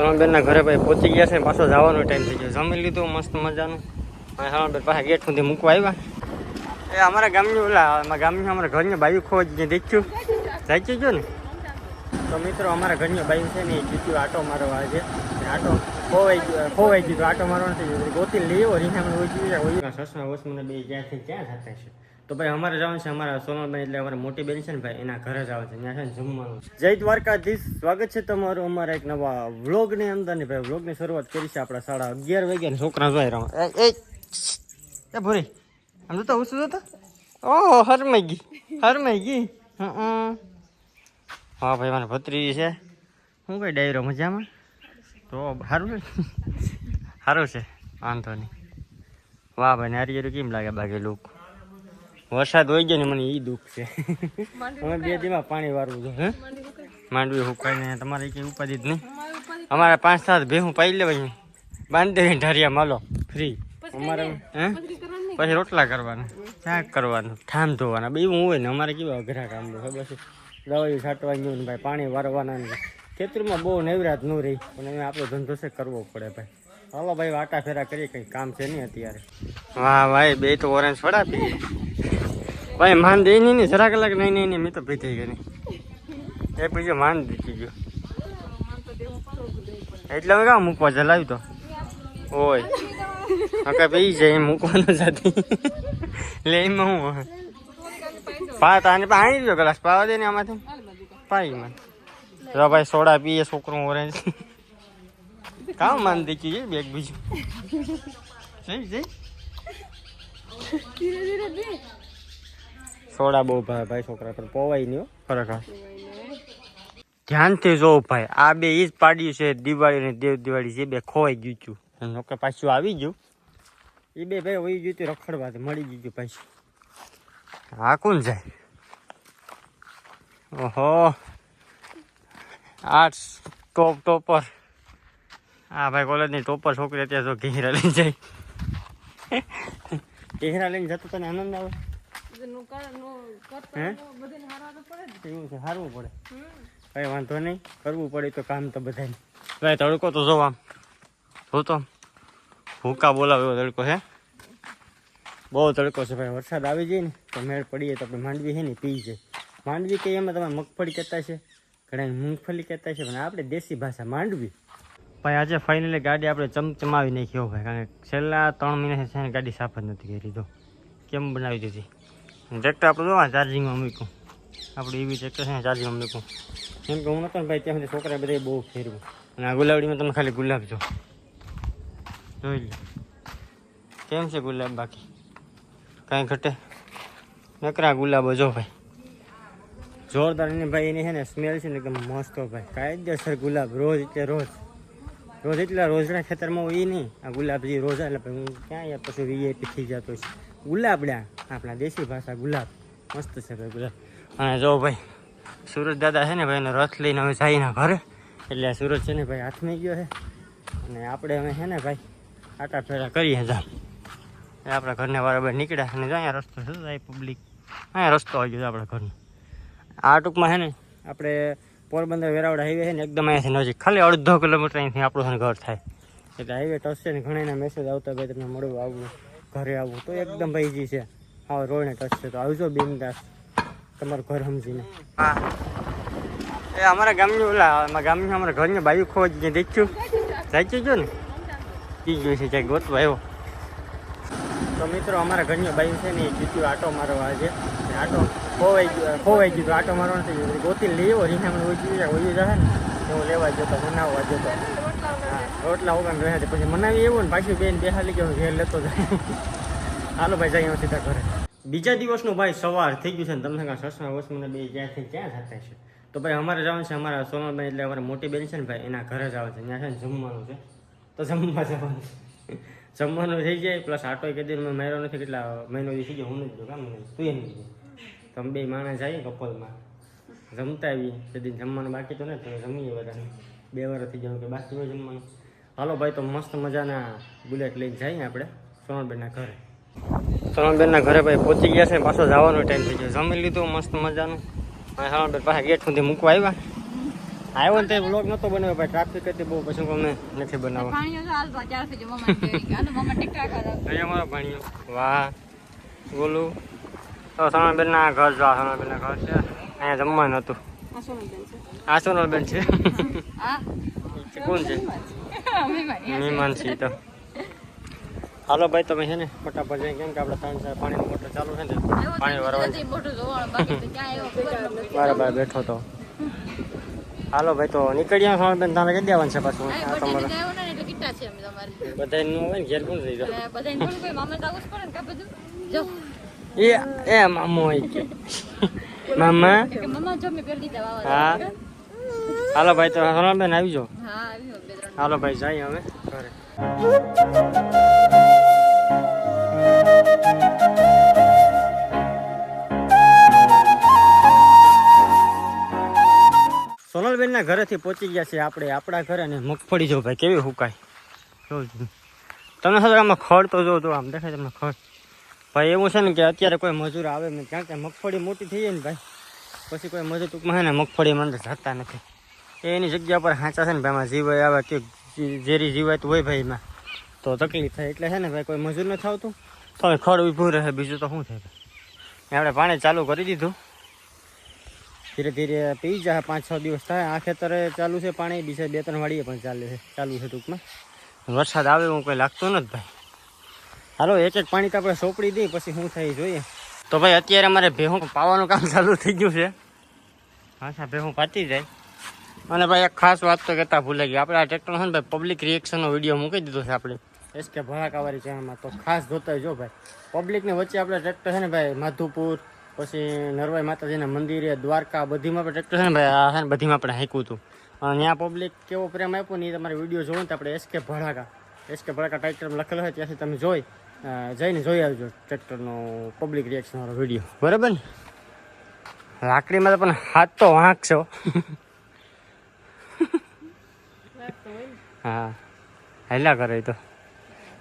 સોનલબેનના ઘરે ભાઈ પહોંચી ગયા છે પાછો જવાનો ટાઈમ થઈ ગયો. જમી લીધું, મસ્ત મજાનું. અને સોનલબેન પાસે ગેટ સુધી મૂકવા આવ્યા. એ અમારા ગામની, ઓલા, અમારા ગામની, અમારા ઘરની બાયું ખોવા દેખ્યું? જાય ગયો ને? તો મિત્રો, અમારા ઘરની બાયું છે ને, એ જીત્યું આટો મારવા ને આટો ખોવાઈ ગયો, ખોવાઈ ગયું આટો મારવાનો થઈ ગયો ગોતી લેવો રીહામણ ઓછી હોય સસમા વસમને બે જ્યાંથી ક્યાં થતા છે. તો ભાઈ અમારે જવાનું છે, અમારા સોનલભાઈ એટલે અમારા મોટી બેન છે ને ભાઈ, એના ઘરે જવાનું છે, ત્યાં છે ને જમવાનું. જય દ્વારકાધીશ, સ્વાગત છે તમારું અમારા એક નવા વ્લોગની અંદર ને ભાઈ, વ્લોગની શરૂઆત કરી છે આપણા સાડા અગિયાર વાગ્યા છોકરા જોઈ રહ્યા એ એ ભૂરી, આમ જોતા હું શું જોતા? ઓહો, હરમાઈ ગઈ હરમાઈ ગઈ. હા ભાઈ મારા ભત્રીજી છે. હું કઈ ડાયરો મજામાં? તો સારું સારું છે, વાંધો નહીં. વાહ ભાઈ નારિયેરું કેમ લાગે બાકી લુક? વરસાદ હોય ગયો ને મને એ દુઃખ છે. અમે બે દીમાં પાણી વારવું છે હે? માંડવી હુકાઈને તમારે કઈ ઉપાધિ જ નહીં. અમારે પાંચ સાત ભેહું પાઈ લેવાય બાંધી દે ઢારિયા માલો ફ્રી. અમારે હે? પછી રોટલા કરવાના શાક કરવાનું ઠામ ધોવાના બે હું હોય ને અમારે કેવા અઘરા કામ છે દવાઈ છાંટવાની ને ભાઈ પાણી વારવાના ને. ખેતરમાં બહુ નવરાત ન રહી પણ અમે આપણો ધંધો છે કરવો પડે ભાઈ. હાલો ભાઈ વાટા ફેરા કરીએ કંઈ કામ છે નહીં અત્યારે. વાહ ભાઈ બે તો ઓરેન્જ વડા પી ભાઈ માન દે નહીં ને જરા કલાક નહીં નહીં નહીં મેં તો પી થઈ ગઈ એ બીજો માન દીધી ગયો. એટલે હવે કામ મૂકવા ચલાવ્યું તો? ઓય. હા ભાઈ જાય એમ મૂકવાનો જાતી લે, એમાં હું પા, તાને પાણી ગયો ગ્લાસ? પાવા દે ને આમાંથી? પાઈ મને. જો ભાઈ, સોડા પીએ, છોકરું ઓરેન્જ કામ માન દેખી છે બેગ બીજું? જઈ જઈ. સોડા બહુ ભાઈ ભાઈ છોકરા પર પોવાય નહીં ખરેખર. ધ્યાનથી જો ભાઈ આ બે ઈજ જ પાડ્યું છે દિવાળી અને દેવ દિવાળી જે બે ખોવાઈ ગયું છું. નોકે પાછું આવી ગયું. એ બે ભાઈ વહી ગયું હતું રખડવા મળી ગયું પાછું. હા કોણ જાય? ઓહો. આર્ટ્સ ટોપ ટોપર હા ભાઈ કોલેજની ટોપર છોકરી અત્યારે તો ઘેરા લઈને જાય. ઘેરા લઈને જતો તને આનંદ આવે. એવું છે હારવું પડે. કઈ વાંધો નહીં કરવું પડે તો કામ તો બધાને. ભાઈ તડકો તો જો આમ. જો તો ભૂકા બોલાવે એવો તડકો છે બહુ તડકો છે ભાઈ વરસાદ આવી જાય ને તો મેળ પડીએ તો આપણે માંડવી છે ને પી જાય માંડવી કે એમાં તમે મગફળી કહેતા છે? ઘણા મૂંગફળી કહેતા છે પણ આપણે દેશી ભાષા માંડવી. ભાઈ આજે ફાઇનલી ગાડી આપણે ચમચમાવી નાખી હો ભાઈ કારણ કે છેલ્લા ત્રણ મહિનાથી છે ને ગાડી સાફ જ નથી કરી તો કેમ બનાવી દીધી? ટ્રેક્ટર આપણે જો ચાર્જિંગમાં મૂક્યું. આપણે એવી ટ્રેક્ટર છે ચાર્જિંગમાં મૂક્યું. કેમ કે હું નતો ભાઈ, ત્યાં સુધી છોકરા બધા બહુ ફેરવું અને આ ગુલાબડીમાં તમે ખાલી ગુલાબ જો જોઈ લો. કેમ છે ગુલાબ બાકી? કાંઈ ઘટે? નકરા ગુલાબો જો ભાઈ. જોરદાર એને ભાઈ, એની છે ને સ્મેલ છે ને એકદમ મસ્ત ભાઈ. કાયદેસર ગુલાબ, રોજ એટલે રોજ. રોજ એટલા રોજના ખેતરમાં હોય એ નહીં. આ ગુલાબ જે રોજ એટલે હું ક્યાં પછી વીઆઈપી થઈ જતો છે ગુલાબડા. આપણા દેશી ભાષા ગુલાબ. મસ્ત છે ભાઈ ગુલાબ. અને જો ભાઈ, સુરજ દાદા છે ને ભાઈ, એનો રથ લઈને હવે જાય ઘરે. એટલે આ સુરજ છે ને ભાઈ હાથમાં ગયો છે. અને આપણે અમે છે ને ભાઈ આટા ફેરા કરીએ એ આપણા ઘરને બરાબર નીકળ્યા અને અહીંયા રસ્તો છે જાય પબ્લિક અહીંયા રસ્તો આવી ગયો આપણા ઘરનો. આ ટૂંકમાં છે ને આપણે પોરબંદર વેરાવળ હાઈવે છે ને એકદમ અહીંયાથી નજીક. ખાલી અડધો કિલોમીટર અહીંથી આપણું ઘર થાય. એટલે હાઈવે છે ને ઘણા મેસેજ આવતા ભાઈ તમને મળવું આવવું ઘરે આવવું તો એકદમ ભાઈ છે. હા રોડને ટચ તો આવજો બિંદાસ. તમારું ઘર સમજીને. હા. એ અમારા ગામની ઓલા, અમારા ગામની અમારા ઘરની બાયું ખોજ જે દેખ્યું. જાય ગયો ને. એ ગયું છે, ક્યાંક ગોતવા આવ્યો. તો મિત્રો, અમારા ઘરની બાયું છે ને, એ જીત્યું આટો મારવા આજે. આટો ખોવાઈ ગયો ખોવાઈ ગયું આટો મારવાનો ગયો ગોતી લેવો રીહામણ ઓછી ઓછી જશે ને. હું લેવા જતો મનાવવા જતો રોટલા ઉગાન રહ્યા પછી મનાવી એવું ને, પાછું બેન બેહાલી ગયો, ઘેર લેતો જાય. હાલો ભાઈ જાય સીધા ઘરે. બીજા દિવસનું ભાઈ સવાર થઈ ગયું છે ને, તમને કાંઈ સસમા વસમને બે ક્યાંથી ક્યાં થતા છે તો ભાઈ અમારે જવાનું છે, અમારા સોનલબેન એટલે અમારા મોટી બેન છે ને ભાઈ, એના ઘરે આવે છે. ત્યાં છે ને જમવાનું છે. તો જમવા જવાનું જમવાનું થઈ જાય, પ્લસ આટો કદી મેં માર્યો નથી, કેટલા મહિનો થઈ ગયો, હું નથી કામ નહીં તું એ નહીં તમે બે માણસ જઈએ કપલમાં. જમતા આવીએ. કદી જમવાનું બાકી તો ને તો જમીએ બધા બે વાર થઈ જવાનું કે બાકી હોય જમવાનું. હાલો ભાઈ, તો મસ્ત મજાના બુલેટ લઈને જઈએ આપણે, સોનલબેનના ઘરે. સોનલબેનના ઘરે ભાઈ પહોંચી ગયા છે પાછો જવાનો ટાઈમ થઈ ગયો. જમી લીધું મસ્ત મજાનું. અને સોનલબેન પાસે ગેટ સુધી મૂકવા આવ્યા. આવ્યો ને તે બ્લોગ નતો બનાવ્યો ભાઈ ટ્રાફિક હતી બહુ પછી અમે નથી બનાવવા. અમારો ભાણિયો વાહ. બોલું તો સોનલબેન ના ઘર જો સોનલબેન ના ઘર છે. અહીંયા જમવાનું હતું. આ સોનલબેન છે. કોણ છે? મહેમાન છે. તો. હાલો ભાઈ તમે છે ને ફટાફટ જઈ કેમ કે આપણે ત્રણ ચાર પાણી મોટર ચાલુ છે ને પાણી ભરવા. બરાબર બેઠો તો. હાલો ભાઈ તો નીકળ્યા ખાવા બેન તમે કહી દેવાનું છે પાછું? તમારે. બધા નું હોય ને ઘેર કોણ થઈ જો એ એ મામો કે. મામા? હા. હાલો ભાઈ તો સોનલબેન આવી જાઓ. હા આવી ત્રણ. હાલો ભાઈ જઈએ હવે ઘરે. સોનલબેન ના ઘરેથી પહોંચી ગયા છે આપણે, આપણા ઘરે અને મગફળી જો ભાઈ, કેવી હુકાય. જો તમને સાથે આમાં ખડ તો જો આમ દેખાય તમને ખડ. ભાઈ, એવું છે ને કે અત્યારે કોઈ મજૂર આવે ને ક્યાં ક્યાં મગફળી મોટી થઈ જાય ને ભાઈ, પછી કોઈ મજૂર ટૂંકમાં છે ને મગફળીમાં અંદર જતા નથી. એની જગ્યા પર હાંચા છે ને ભાઈ એમાં જીવાય આવે કે ઝેરી જીવાય તો હોય ભાઈ એમાં. તો તકલીફ થાય, એટલે છે ને ભાઈ, કોઈ મજૂર નથી આવતું. તો ખડ ઊભું રહે, બીજું તો શું થાય? આપણે પાણી ચાલુ કરી દીધું. ધીરે ધીરે પી જાય પાંચ છ દિવસ થાય. આ ખેતરે ચાલુ છે પાણી બીજા બે ત્રણ વાડીએ પણ ચાલે છે. ચાલુ છે ટૂંકમાં. વરસાદ આવે એવું કંઈ લાગતું નથી ભાઈ. હાલો એક એક પાણી તો આપણે સોંપડી દઈએ પછી શું થાય જોઈએ. તો ભાઈ અત્યારે અમારે ભેહું પાવાનું કામ ચાલુ થઈ ગયું છે. હા હા ભેહું પાતી જાય. અને ભાઈ એક ખાસ વાત તો કહેતા ભૂલાઈ ગઈ. આપણે આ ટ્રેક્ટર છે ને ભાઈ પબ્લિક રિએક્શનનો વીડિયો મૂકી દીધો છે આપણે. એસ કે ભડાકાવાળી ચેનલમાં તો ખાસ જોતા જો ભાઈ. પબ્લિકની વચ્ચે આપણે ટ્રેક્ટર છે ને ભાઈ માધુપુર પછી નરવાઈ માતાજીના મંદિરે દ્વારકા બધીમાં આપણે ટ્રેક્ટર છે ને ભાઈ આ છે ને બધીમાં આપણે હાંક્યું હતું. અને ત્યાં પબ્લિક કેવો પ્રેમ આપ્યો ને એ તમારે વીડિયો જોવો ને તો આપણે એસ કે ભડાકા એસ કે ભડાકા ટ્રેક્ટર લખેલો હોય ત્યાંથી તમે જોઈ જઈને જોઈ આવજો ટ્રેક્ટરનો પબ્લિક રિએક્શનવાળો વીડિયો બરાબર ને? લાકડીમાં તો પણ હાથ તો વાંકશો. હા. હેલા કરે તો.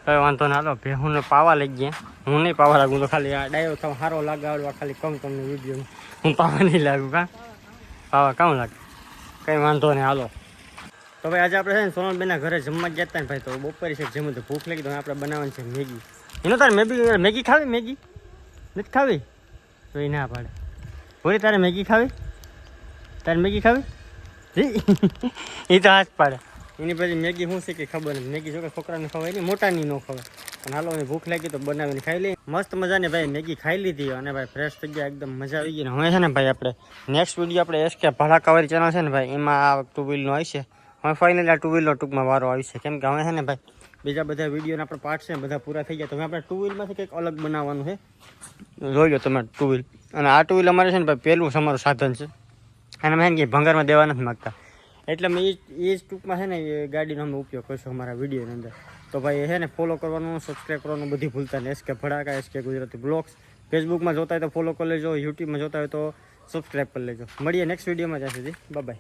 કઈ વાંધો ના હાલો હું પાવા લઈ ગયા. હું નહીં પાવા લાગું, તો ખાલી આ ડાયો તો સારો લગાવડવા ખાલી કમ તમને વીડિયો. હું પાવા નહીં લાગું, કા? પાવા કામ લાગે? કઈ વાંધો નહીં, હાલો. તો ભાઈ આજે આપણે છે ને સોનલબેનના ઘરે જમવા ગયા હતા ને ભાઈ, તો બપોરે છે જમવું તો ભૂખ લાગી, તો આપણે બનાવવાની છે મેગી. એનો તારે મેગી મેગી ખાવી, મેગી? નથી ખાવી? તો એ ના પાડે. બોલી, તારે મેગી ખાવી? તારે મેગી ખાવી? એ તો હાથ પાડે. એની પછી મેગી શું છે કે ખબર નથી. મેગી જો કે છોકરાને ખવાય નહીં, મોટાની ન ખવાય. પણ હાલો એને ભૂખ લાગી તો બનાવીને ખાઈ લઈ મસ્ત મજાની ભાઈ મેગી ખાઈ લીધી અને ભાઈ ફ્રેશ થઈ ગયા, એકદમ મજા આવી ગઈ. હવે છે ને ભાઈ આપણે નેક્સ્ટ વીડિયો આપણે એસ કે ભડાકાવાળી ચેનલ છે ને ભાઈ, એમાં આ ટુ વ્હીલનો આવશે હવે ફાઇનલી આ ટુ વ્હીલનો ટૂંકમાં વારો આવશે કેમ કે હવે છે ને ભાઈ, બીજા બધા વિડીયોના આપણે પાર્ટ છે, બધા પૂરા થઈ ગયા. તો હવે આપણે ટુ વ્હીલમાંથી કંઈક અલગ બનાવવાનું છે. જોઈ લો તમે ટુ વ્હીલ અને આ ટુ વ્હીલ અમારે છે ને ભાઈ પહેલું અમારું સાધન છે. અને અમે ભંગારમાં દેવા નથી માગતા. એટલે અમે એ જ ટૂંકમાં છે ને એ ગાડીનો અમે ઉપયોગ કરીશું અમારા વિડીયોની અંદર. તો ભાઈ છે ને ફોલો કરવાનું સબસ્ક્રાઈબ કરવાનું બધી ભૂલતા નહીં. એસ કે ભડાકા એસ કે ગુજરાતી બ્લોગ્સ. ફેસબુકમાં જોતા હોય તો ફોલો કરી લેજો યુટ્યુબમાં જોતા હોય તો સબસ્ક્રાઈબ કરી લેજો. મળીએ નેક્સ્ટ વિડીયોમાં જ્યાં સુધી. બાય